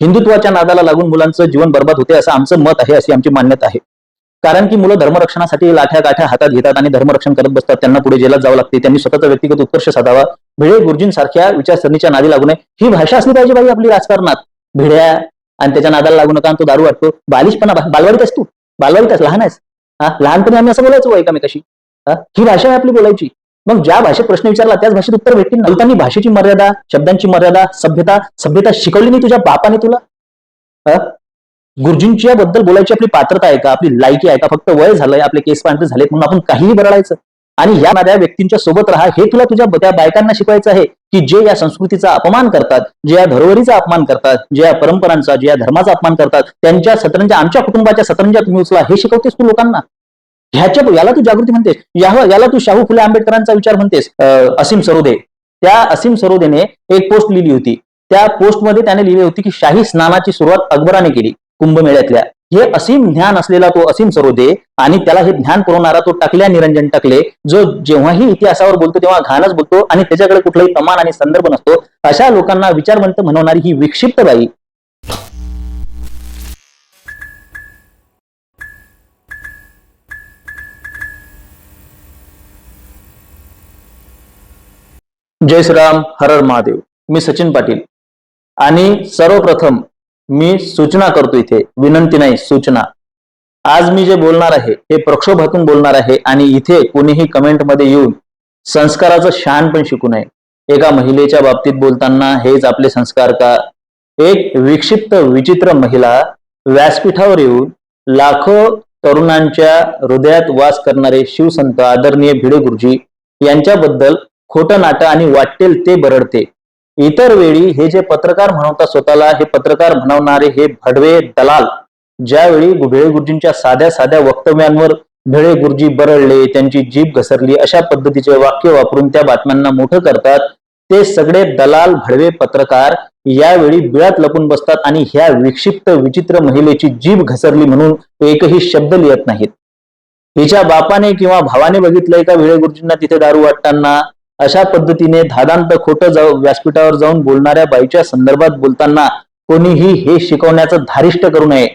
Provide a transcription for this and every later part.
हिंदुत्वाच्या नादाला लागून मुलांचं जीवन बर्बाद होते असं आमचं मत आहे अशी आमची मान्यता आहे. कारण की मुलं धर्मरक्षणासाठी लाठ्या गाठ्या हातात घेतात आणि धर्मरक्षण करत बसतात. त्यांना पुढे जेलात जावं लागते. त्यांनी स्वतःचा व्यक्तिगत उत्कर्ष साधावा. भिडे गुरुजींसारख्या विचारसरणीच्या नादी लागू नये. ही भाषा असली पाहिजे बाई आपली राजकारणात. भिड्या आणि त्याच्या नादाला लागू नका तो दारू वाटतो. बालिशपणा बालवाडीत आहेस तू? बालवाडीत आहेस? लहान आहेस? हा? लहानपणी आम्ही असं बोलायचो हो एकमेकाशी. ही भाषा आहे आपली बोलायची. मग ज्या भाषेत प्रश्न विचारला त्याच भाषेत उत्तर भेटतील ना? भाषेची मर्यादा शब्दांची मर्यादा सभ्यता सभ्यता शिकवली नाही तुझ्या बापाने तुला? गुरुजींच्या बद्दल बोलायची आपली पात्रता आहे का? आपली लायकी आहे का? फक्त वय झालंय आपले केस पांढरे झालेत म्हणून आपण काहीही बरळायचं. आणि या नाऱ्या व्यक्तींच्या सोबत राहा हे तुला तुझ्या त्या बायकांना शिकवायचं आहे की जे या संस्कृतीचा अपमान करतात जे या धरोहरीचा अपमान करतात जे या परंपरांचा जे या धर्माचा अपमान करतात त्यांच्या सतरंजा आमच्या कुटुंबाच्या सतरंजा तुम्ही उचला हे शिकवतेस तू लोकांना? ह्याच्या याला तू जागृती म्हणतेस. याला तू शाहू फुले आंबेडकरांचा विचार म्हणतेस असीम सरोदे. त्या असीम सरोदेने एक पोस्ट लिहिली होती. त्या पोस्टमध्ये त्याने लिहिली होती की शाही स्नानाची सुरुवात अकबराने केली कुंभमेळ्यातल्या. हे असीम ज्ञान असलेला तो असीम सरोदे आणि त्याला हे ज्ञान पुरवणारा तो टाकल्या निरंजन टाकले जो जेव्हाही इतिहासावर बोलतो तेव्हा घाणच बोलतो आणि त्याच्याकडे कुठलाही प्रमाण आणि संदर्भ नसतो अशा लोकांना विचारवंत म्हणवणारी ही विक्षिप्त बाई जय श्रीराम हर हर महादेव. मी सचिन पाटील. आणि सर्वप्रथम मी सूचना करतो इथे विनंती नाही सूचना. आज मी जे बोलणार आहे हे प्रक्षोभातून बोलणार आहे आणि इथे कोणीही कमेंटमध्ये येऊन संस्काराचं शान पण शिकू नये. एका महिलेच्या बाबतीत बोलताना हेच आपले संस्कार का? एक विक्षिप्त विचित्र महिला व्यासपीठावर येऊन लाखो तरुणांच्या हृदयात वास करणारे शिवसंत आदरणीय भिडे गुरुजी यांच्याबद्दल खोटं नाटं आणि वाटेल ते बरडते. इतर वेळी हे जे पत्रकार म्हणवतात स्वतःला हे पत्रकार म्हणवणारे हे भडवे दलाल ज्यावेळी भिळे गुरुजींच्या साध्या साध्या वक्तव्यांवर भिळे गुरुजी बरळले त्यांची जीभ घसरली अशा पद्धतीचे वाक्य वापरून त्या बातम्यांना मोठं करतात ते सगळे दलाल भडवे पत्रकार यावेळी बिळात लपून बसतात आणि ह्या विक्षिप्त विचित्र महिलेची जीभ घसरली म्हणून एकही शब्द लिहित नाहीत. हिच्या बापाने किंवा भावाने बघितलंय का भिळे गुरुजींना तिथे दारू वाटताना अशा पद्धतीने धादांत खोटं जाऊ व्यासपीठावर जाऊन बोलणाऱ्या बाईच्या संदर्भात बोलताना कोणीही हे शिकवण्याचं धारिष्ट करू नये.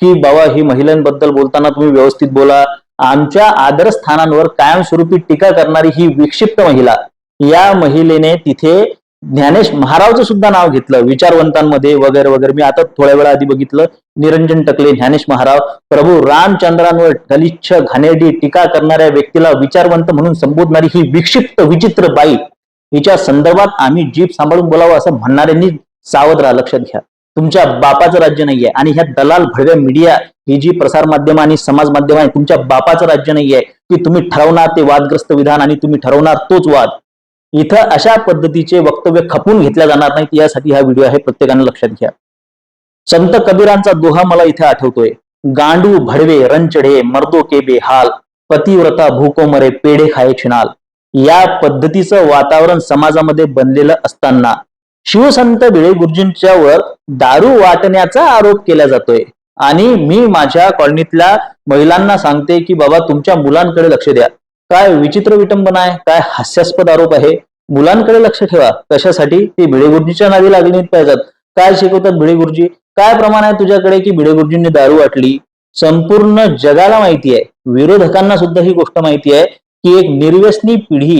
की बाबा ही महिलांबद्दल बोलताना तुम्ही व्यवस्थित बोला. आमच्या आदरस्थानांवर कायमस्वरूपी टीका करणारी ही विक्षिप्त महिला. या महिलेने तिथे ज्ञानेश महारावचं सुद्धा नाव घेतलं विचारवंतांमध्ये वगैरे वगैरे. मी आता थोड्या वेळा आधी बघितलं निरंजन टकले ज्ञानेश महाराव प्रभू रामचंद्रांवर गलिच्छ घाणेरडी टीका करणाऱ्या व्यक्तीला विचारवंत म्हणून संबोधणारी ही विक्षिप्त विचित्र बाई. हिच्या संदर्भात आम्ही जीभ सांभाळून बोलावं असं म्हणणाऱ्यांनी सावध राहा लक्षात घ्या. तुमच्या बापाचं राज्य नाहीये आणि ह्या दलाल भडव्या मीडिया ही जी प्रसार माध्यम आणि समाज माध्यम आहे तुमच्या बापाचं राज्य नाहीये. की तुम्ही ठरवणार ते वादग्रस्त विधान आणि तुम्ही ठरवणार तोच वाद. इथं अशा पद्धतीचे वक्तव्य खपून घेतल्या जाणार नाहीत यासाठी हा व्हिडिओ आहे प्रत्येकाने लक्षात घ्या. संत कबीरांचा दोहा मला इथे आठवतोय. गांडू भडवे रंचढे मर्दो के हाल पतिव्रता भूकोमरे पेढे खाये क्षणाल या पद्धतीचं वातावरण समाजामध्ये बनलेलं असताना शिवसंत भिळे गुरुजींच्यावर दारू वाटण्याचा आरोप केला जातोय. आणि मी माझ्या कॉलनीतल्या महिलांना सांगते की बाबा तुमच्या मुलांकडे लक्ष द्या. काय विचित्र विटंबना आहे काय हास्यास्पद आरोप आहे? मुलांकडे लक्ष ठेवा. कशासाठी? ते भिडे गुरुजीच्या नादी लागले पाहिजेत. काय शिकवतात भिडे गुरुजी काय प्रमाण आहे तुझ्याकडे की भिडे गुरुजींनी दारू वाटली? संपूर्ण जगाला माहिती आहे. विरोधकांना सुद्धा ही गोष्ट माहिती आहे की एक निर्व्यसनी पिढी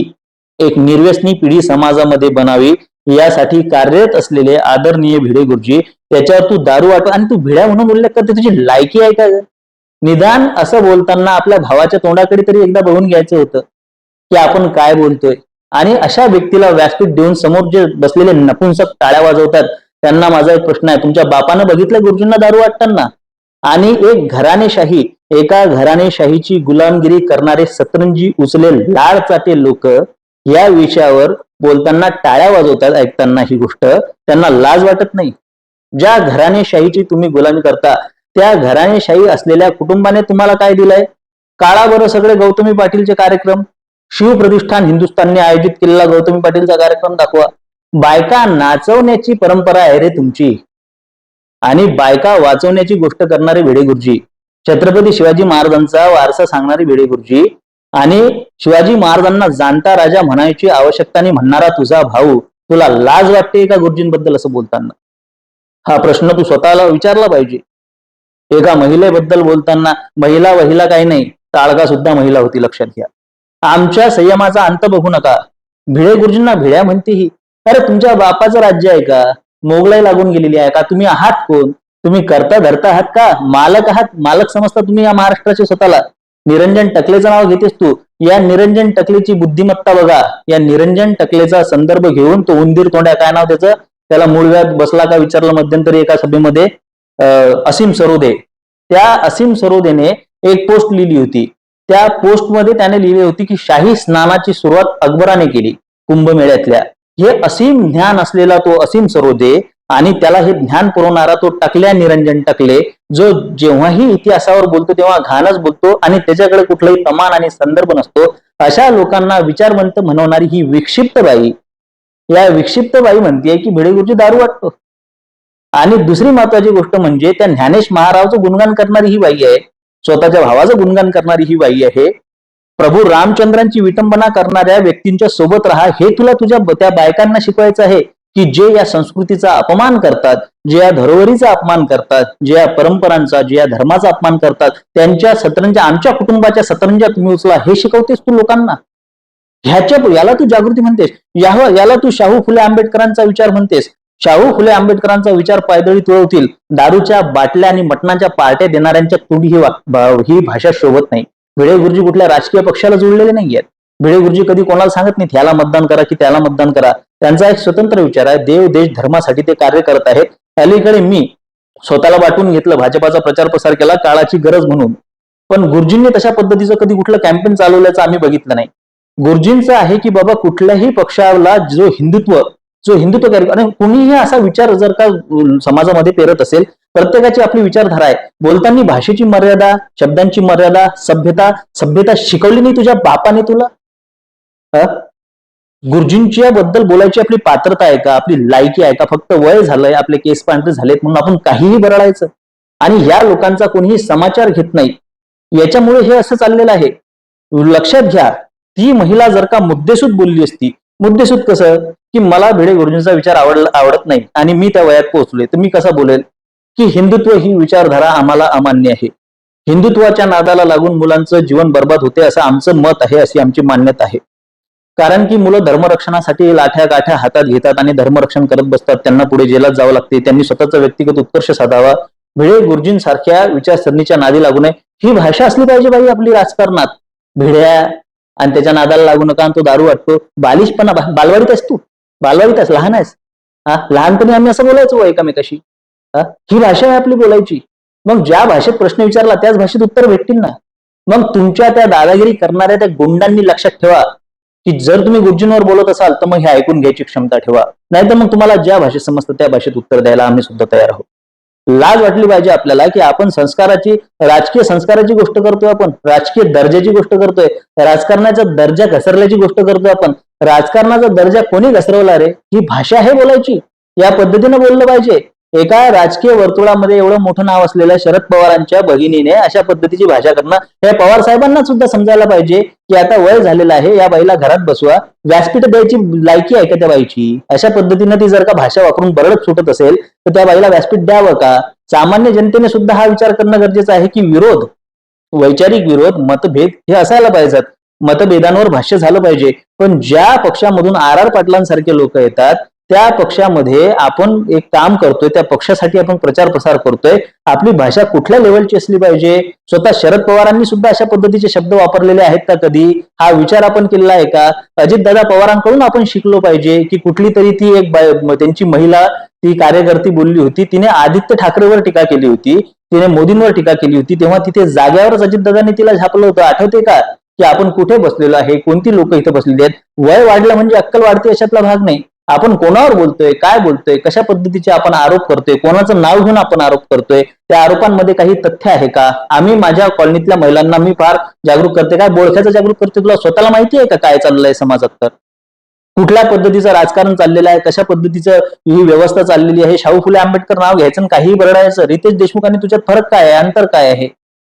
एक निर्व्यसनी पिढी समाजामध्ये बनावी यासाठी कार्यरत असलेले आदरणीय भिडे गुरुजी त्याच्यावर तू दारू वाटव आणि तू भिड्या म्हणून उल्लेख करते तुझी लायकी आहे का निदान असं बोलताना आपल्या भावाच्या तोंडाकडे तरी एकदा बघून घ्यायचं होतं की आपण काय बोलतोय. आणि अशा व्यक्तीला व्यासपीठ देऊन समोर जे बसलेले नपुंसक टाळ्या वाजवतात त्यांना माझा एक प्रश्न आहे. तुमच्या बापानं बघितलं गुरुजींना दारू वाटताना? आणि एक घराणेशाही एका घराणेशाहीची गुलामगिरी करणारे सतरंजी उचले लाड चाटे लोक या विषयावर बोलताना टाळ्या वाजवतात ऐकताना ही गोष्ट. त्यांना लाज वाटत नाही. ज्या घराणेशाहीची तुम्ही गुलामी करता त्या घराणेशाही असलेल्या कुटुंबाने तुम्हाला काय दिलंय? काळा सगळे गौतमी पाटीलचे कार्यक्रम. शिवप्रतिष्ठान हिंदुस्थानने आयोजित केलेला गौतमी पाटीलचा कार्यक्रम दाखवा. बायका नाचवण्याची परंपरा आहे रे तुमची. आणि बायका वाचवण्याची गोष्ट करणारे भिडे गुरुजी छत्रपती शिवाजी महाराजांचा वारसा सांगणारे भिडे गुरुजी आणि शिवाजी महाराजांना जाणता राजा म्हणायची आवश्यकता नाही म्हणणारा तुझा भाऊ. तुला लाज वाटते का गुरुजींबद्दल असं बोलताना? हा प्रश्न तू स्वतःला विचारला पाहिजे. एका महिलेबद्दल बोलताना महिला वहिला काही नाही ताळगा सुद्धा महिला होती लक्षात घ्या. आमच्या संयमाचा अंत बघू नका. भिडे गुरुजींना भिड्या म्हणते ही अरे तुमच्या बापाचं राज्य आहे का? मोगलाई लागून गेलेली आहे का? तुम्ही आहात कोण? तुम्ही करता धरता आहात का? मालक आहात? मालक समजता तुम्ही या महाराष्ट्राचे स्वतःला. निरंजन टकलेचं नाव घेतेस तू. या निरंजन टकलेची बुद्धिमत्ता बघा. या निरंजन टकलेचा संदर्भ घेऊन तो उंदीर तोंड्या काय नाव त्याचं? त्याला मूळव्यात बसला का विचारलं मध्यंतरी एका सभेमध्ये? असीम सरोदे. त्या असीम सरोदेने एक पोस्ट लिहिली होती. त्या पोस्टमध्ये त्याने लिहिली होती की शाही स्नानाची सुरुवात अकबराने केली कुंभमेळ्यातल्या. हे असीम ज्ञान असलेला तो असीम सरोदे आणि त्याला हे ज्ञान पुरवणारा तो टकल्या निरंजन टकले जो जेव्हाही इतिहासावर बोलतो तेव्हा घाणच बोलतो आणि त्याच्याकडे कुठलाही प्रमाण आणि संदर्भ नसतो अशा लोकांना विचारवंत म्हणवणारी ही विक्षिप्त बाई या विक्षिप्त बाई म्हणते की भिडे गुरुजी दारू वाटतो. आणि दुसरी महत्वाची गोष्ट म्हणजे त्या ज्ञानेश महाराजचं गुणगान करणारी ही बाई आहे. स्वतःच्या भावाचं गुणगान करणारी ही बाई आहे. प्रभू रामचंद्रांची विटंबना करणाऱ्या व्यक्तींच्या सोबत राहा. हे तुला तुझ्या त्या बायकांना शिकवायचं आहे की जे या संस्कृतीचा अपमान करतात जे या धरोहरीचा अपमान करतात जे या परंपरांचा जे या धर्माचा अपमान करतात त्यांच्या सतरंजा आमच्या कुटुंबाच्या सतरंजा तुम्ही उचला. हे शिकवतेस तू लोकांना. ह्याच्या याला तू जागृती म्हणतेस. याला तू शाहू फुले आंबेडकरांचा विचार म्हणतेस. शाहू फुले आंबेडकरांचा विचार पायदळी तुळवतील. दारूच्या बाटल्या आणि मटणाच्या पार्ट्या देणाऱ्यांच्या तोंडी ही वा- ही भाषा शोभत नाही. भिडे गुरुजी कुठल्या राजकीय पक्षाला जोडलेले नाही आहेत. भिडे गुरुजी कधी कोणाला सांगत नाहीत ह्याला मतदान करा की त्याला मतदान करा. त्यांचा एक स्वतंत्र विचार आहे. देव देश धर्मासाठी ते कार्य करत आहेत. अलीकडे मी स्वतःला वाटून घेतलं भाजपाचा प्रचार प्रसार केला काळाची गरज म्हणून. पण गुरुजींनी तशा पद्धतीचं कधी कुठलं कॅम्पेन चालवल्याचं आम्ही बघितलं नाही. गुरुजींचं आहे की बाबा कुठल्याही पक्षाला जो हिंदुत्व जो हिंदुत्व कार्य आणि कुणीही असा विचार जर का समाजामध्ये पेरत असेल प्रत्येकाची आपली विचारधारा आहे. बोलताना भाषेची मर्यादा शब्दांची मर्यादा सभ्यता सभ्यता शिकवली नाही तुझ्या बापाने तुला? गुरुजींच्या बद्दल बोलायची आपली पात्रता आहे का? आपली लायकी आहे का? फक्त वय झालंय आपले केस पांढरे झालेत म्हणून आपण काहीही बरळायचं. आणि या लोकांचा कोणीही समाचार घेत नाही. याच्यामुळे हे असं चाललेलं आहे. लक्षात घ्या ती महिला जर का मुद्देसूद बोलली असती मुद्देसूद कसं की मला भिडे गुरुजींचा विचार आवडला आवडत नाही आणि मी त्या वयात पोहोचलोय. तर मी कसा बोलेल? की हिंदुत्व ही विचारधारा आम्हाला अमान्य आहे. हिंदुत्वाच्या नादाला लागून मुलांचं जीवन बर्बाद होते असं आमचं मत आहे अशी आमची मान्यता आहे. कारण की मुलं धर्मरक्षणासाठी लाठ्या गाठ्या हातात घेतात आणि धर्मरक्षण करत बसतात. त्यांना पुढे जेलात जावं लागते. त्यांनी स्वतःचा व्यक्तिगत उत्कर्ष साधावा. भिडे गुरुजींसारख्या विचारसरणीच्या नादी लागू नये. ही भाषा असली पाहिजे बाई आपली राजकारणात. भिड्या आणि त्याच्या नादाला लागू नका आणि तो दारू वाटतो. बालिशपणा बालवाडीत आहेस तू. बालवाडीत आहेस लहान आहेस. हा लहानपणी आम्ही असं बोलायचो एकमेकाशी एकामेकाशी. हा ही भाषा आहे आपली बोलायची. मग ज्या भाषेत प्रश्न विचारला त्याच भाषेत उत्तर भेटतील ना. मग तुमच्या त्या दादागिरी करणाऱ्या त्या गुंडांनी लक्षात ठेवा की जर तुम्ही गुरुजींवर बोलत असाल तर मग हे ऐकून घ्यायची क्षमता ठेवा. नाहीतर मग तुम्हाला ज्या भाषेत समजतं त्या भाषेत उत्तर द्यायला आम्ही सुद्धा तयार आहोत. लाज वाटली पाहिजे आपल्याला की आपण संस्काराची राजकीय संस्काराची गोष्ट करतोय आपण राजकीय दर्जाची गोष्ट करतोय. राजकारणाचा दर्जा घसरल्याची गोष्ट करतोय आपण. राजकारणाचा दर्जा कोणी घसरवला रे? ही भाषा आहे बोलायची. या पद्धतीनं बोललं पाहिजे. एका राजकीय वर्तुळामध्ये एवढं मोठं नाव असलेल्या शरद पवारांच्या भगिनीने अशा पद्धतीची भाषा करणं हे पवार साहेबांना सुद्धा समजायला पाहिजे की आता वय झालेलं आहे या बाईला घरात बसवा व्यासपीठ द्यायची लायकी आहे का त्या बाईची? अशा पद्धतीनं ती जर का भाषा वापरून बरडत सुटत असेल तर त्या बाईला व्यासपीठ द्यावं का? सामान्य जनतेने सुद्धा हा विचार करणं गरजेचं आहे की विरोध वैचारिक विरोध मतभेद हे असायला पाहिजेत. मतभेदांवर भाष्य झालं पाहिजे. पण ज्या पक्षामधून आर आर पाटलांसारखे लोक येतात त्या पक्षामध्ये आपण एक काम करतोय त्या पक्षासाठी आपण प्रचार प्रसार करतोय. आपली भाषा कुठल्या लेवलची असली पाहिजे? स्वतः शरद पवारांनी सुद्धा अशा पद्धतीचे शब्द वापरलेले आहेत का कधी? हा विचार आपण केलेला आहे का? अजितदादा पवारांकडून आपण शिकलो पाहिजे की कुठली तरी ती एक बाय- त्यांची महिला ती कार्यकर्ती बोलली होती. तिने आदित्य ठाकरेवर टीका केली होती. तिने मोदींवर टीका केली होती. तेव्हा तिथे जाग्यावरच अजितदादांनी तिला झापलं होतं. आठवते का? की आपण कुठे बसलेलो आहे? कोणती लोक इथे बसलेली आहेत? वय वाढलं म्हणजे अक्कल वाढते अशातला भाग नाही. आपण कोणावर बोलतोय काय बोलतोय कशा पद्धतीचे आपण आरोप करतोय कोणाचं नाव घेऊन आपण आरोप करतोय त्या आरोपांमध्ये काही तथ्य आहे का? आम्ही माझ्या कॉलनीतल्या महिलांना मी फार जागरूक करते काय बोळख्याचं जागरूक करते तुला स्वतःला माहिती आहे का काय चाललंय समाजात तर? कुठल्या पद्धतीचं राजकारण चाललेलं आहे? कशा पद्धतीचं ही व्यवस्था चाललेली आहे? शाहू फुले आंबेडकर नाव घ्यायचं आणि काहीही बरडायचं. रितेश देशमुख आणि तुझ्यात फरक काय आहे? अंतर काय आहे?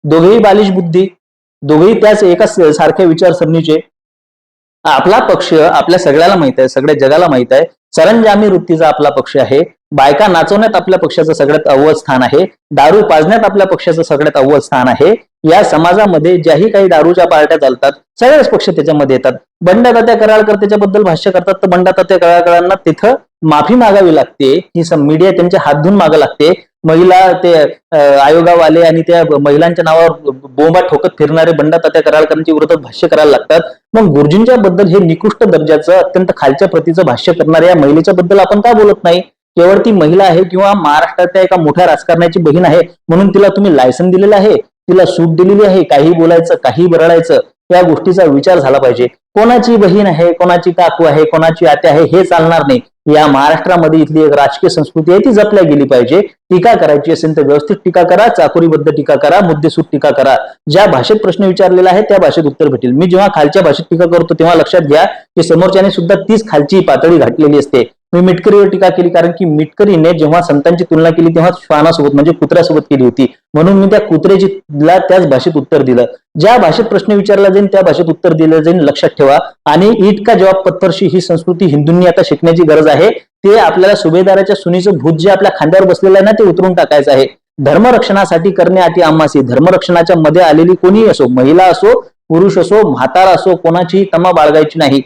दोघेही बालिश बुद्धी दोघेही त्याच एकाच सारख्या विचारसरणीचे. आपला पक्ष आपल्या सगळ्याला माहीत आहे सगळ्या जगाला माहीत आहे. सरंजामी वृत्तीचा आपला पक्ष आहे. बायका नाचवण्यात आपल्या पक्षाचं सगळ्यात अव्वल स्थान आहे. दारू पाजण्यात आपल्या पक्षाचं सगळ्यात अव्वल स्थान आहे. या समाजामध्ये ज्याही काही दारूच्या पार्ट्या चालतात सगळेच पक्ष त्याच्यामध्ये येतात. बंडातात्या कराळकर त्याच्याबद्दल भाष्य करतात तर बंडातात्या कराळकरांना तिथं माफी मागावी लागते. ही मीडिया त्यांच्या हात धुवून मागा लागते. महिला ते आयोगावाले आणि त्या महिलांच्या नावावर बोंबा ठोकत फिरणारे बंडा बंडातात्या कराळकरांची विरोधात भाष्य करायला लागतात. मग गुरुजींच्या बद्दल हे निकृष्ट दर्जाचं अत्यंत खालच्या प्रतीचं भाष्य करणाऱ्या या महिलेच्या बद्दल आपण का बोलत नाही? केवळ ती महिला आहे किंवा महाराष्ट्रातल्या एका मोठ्या राजकारण्याची बहीण आहे म्हणून तिला तुम्ही लायसन दिलेलं आहे तिला सूट दिलेली आहे काही बोलायचं काही बरळायचं या गोष्टीचा विचार झाला पाहिजे. कोणाची बहीण आहे कोणाची काकू आहे कोणाची आत्या आहे हे चालणार नाही. या महाराष्ट्रामध्ये इथली एक राजकीय संस्कृती आहे ती जपल्या गेली पाहिजे. टीका करायची असेल तर व्यवस्थित टीका करा चाकोरीबद्ध टीका करा मुद्देसूद टीका करा. ज्या भाषेत प्रश्न विचारलेला आहे त्या भाषेत उत्तर भेटेल. मी जेव्हा खालच्या भाषेत टीका करतो तेव्हा लक्षात घ्या की समोरच्याने सुद्धा तीच खालची पातळी घातलेली असते. मी मिटकरीवर टीका केली कारण की मिटकरीने जेव्हा संतांची तुलना केली तेव्हा श्वानासोबत म्हणजे कुत्र्यासोबत केली होती. म्हणून मी त्या कुत्र्याची त्याच भाषेत उत्तर दिलं. ज्या भाषेत प्रश्न विचारला जाईल त्या भाषेत उत्तर दिलं जाईल लक्षात ठेवा. आणि ईट का जवाब पत्थरशी ही संस्कृती हिंदूंनी आता शिकण्याची गरज आहे. ते आपल्याला सुभेदाराच्या सुनीचं भूत जे आपल्या खांद्यावर बसलेलं आहे ना ते उतरून टाकायचं आहे. धर्मरक्षणासाठी करणे अति आम्हासी. धर्मरक्षणाच्या मध्ये आलेली कोणीही असो महिला असो पुरुष असो म्हातारा असो कोणाचीही तमा बाळगायची नाही.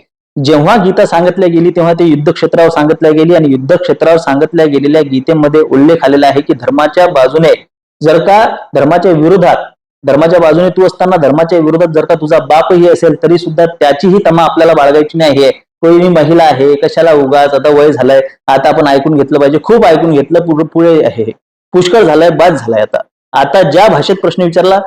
जेव्हा गीता सांगितल्या गेली तेव्हा ते युद्ध क्षेत्रावर सांगितल्या गेली आणि युद्ध क्षेत्रावर सांगितल्या गेलेल्या गीतेमध्ये उल्लेख आलेला आहे की धर्माच्या बाजूने जर का धर्माच्या विरोधात धर्माच्या बाजूने तू असताना धर्माच्या विरोधात जर का तुझा बापही असेल तरी सुद्धा त्याचीही तमा आपल्याला बाळगायची नाही आहे. कोणी महिला आहे कशाला उगाच आता वय झालंय आता आपण ऐकून घेतलं पाहिजे. खूप ऐकून घेतलं पुढे पुढे आहे. पुष्कळ झालाय बाद झालाय आता. आता ज्या भाषेत प्रश्न विचारला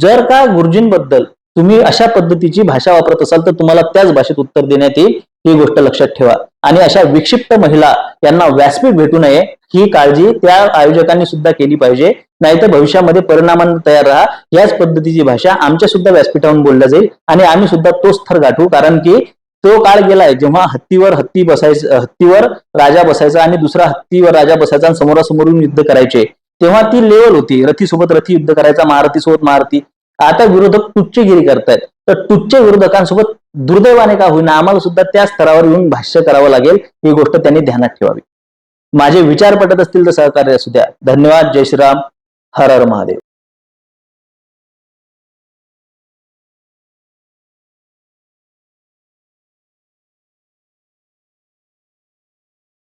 जर का गुरुजींबद्दल तुम्ही अशा पद्धतीची भाषा वापरत असाल तर तुम्हाला त्याच भाषेत उत्तर देण्यात येईल. ही गोष्ट लक्षात ठेवा. आणि अशा विक्षिप्त महिला यांना व्यासपीठ भेटू नये. ही काळजी त्या आयोजकांनी सुद्धा केली पाहिजे. नाहीतर भविष्यामध्ये परिणामांना तयार राहा. याच पद्धतीची भाषा आमच्या सुद्धा व्यासपीठावरून बोलल्या जाईल. आणि आम्ही सुद्धा तोच स्थर गाठू. कारण की तो काळ गेलाय जेव्हा हत्तीवर हत्ती बसायचं हत्तीवर राजा बसायचा आणि दुसरा हत्तीवर राजा बसायचा आणि समोरासमोरून युद्ध करायचे. तेव्हा ती लेवल होती. रथीसोबत रथी युद्ध करायचा महारथीसोबत महारथी. आता विरोधक तुच्छगिरी करतायत. तर तुच्छ विरोधकांसोबत दुर्दैवाने का होईना आम्हाला सुद्धा त्या स्तरावर येऊन भाष्य करावं लागेल ही गोष्ट त्यांनी ध्यानात ठेवावी. माझे विचार पटत असतील तर सहकार्य असू द्या. धन्यवाद. जय श्रीराम. हर हर महादेव.